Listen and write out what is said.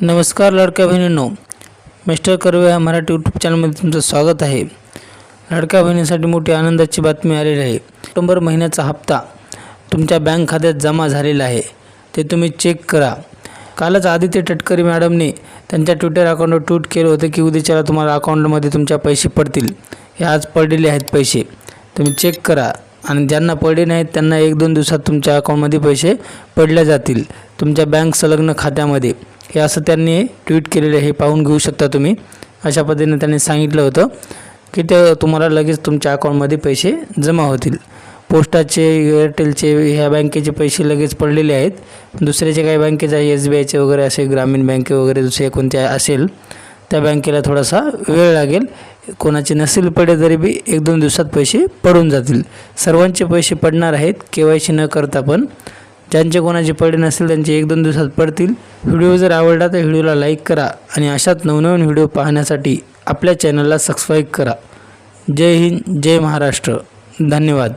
नमस्कार लाडक्या बहिणींनो. मिस्टर कर्वे या मराठी यूट्यूब चॅनलमध्ये तुमचं स्वागत आहे. लाडक्या बहिणीसाठी मोठी आनंदाची बातमी आलेली आहे. ऑक्टोबर महिन्याचा हप्ता तुमच्या बँक खात्यात जमा झालेला आहे. ते तुम्ही चेक करा. कालच आदित्य टटकरी मॅडमने त्यांच्या ट्विटर अकाउंटवर ट्विट केलं होतं की उद्याच्याला तुम्हाला अकाउंटमध्ये तुमच्या पैसे पडतील. हे आज पडलेले आहेत पैसे. तुम्ही चेक करा. आणि ज्यांना पडले नाहीत त्यांना एक दोन दिवसात तुमच्या अकाउंटमध्ये पैसे पडले जातील. तुमच्या बँक संलग्न खात्यामध्ये. हे असं त्यांनी ट्विट केलेलं हे पाहून घेऊ शकता तुम्ही. अशा पद्धतीने त्यांनी सांगितलं होतं की ते तुम्हाला लगेच तुमच्या अकाउंटमध्ये पैसे जमा होतील. पोस्टाचे एअरटेलचे ह्या बँकेचे पैसे लगेच पडलेले आहेत. दुसऱ्याचे काही बँकेचे आहे एस बी आयचे वगैरे असे ग्रामीण बँके वगैरे दुसरे कोणत्या असेल त्या बँकेला थोडासा वेळ लागेल. कोणाचे नसेल पडे तरी बी एक दोन दिवसात पैसे पडून जातील. सर्वांचे पैसे पडणार आहेत के वाय सी न करता पण. ज्यांचे कोणाचे पडे नसेल त्यांचे एक दोन दिवसात पडतील. व्हिडिओ जर आवडला तर व्हिडिओला लाईक करा आणि अशाच नवनवीन व्हिडिओ पाहण्यासाठी आपल्या चॅनलला सबस्क्राईब करा. जय हिंद जय महाराष्ट्र. धन्यवाद.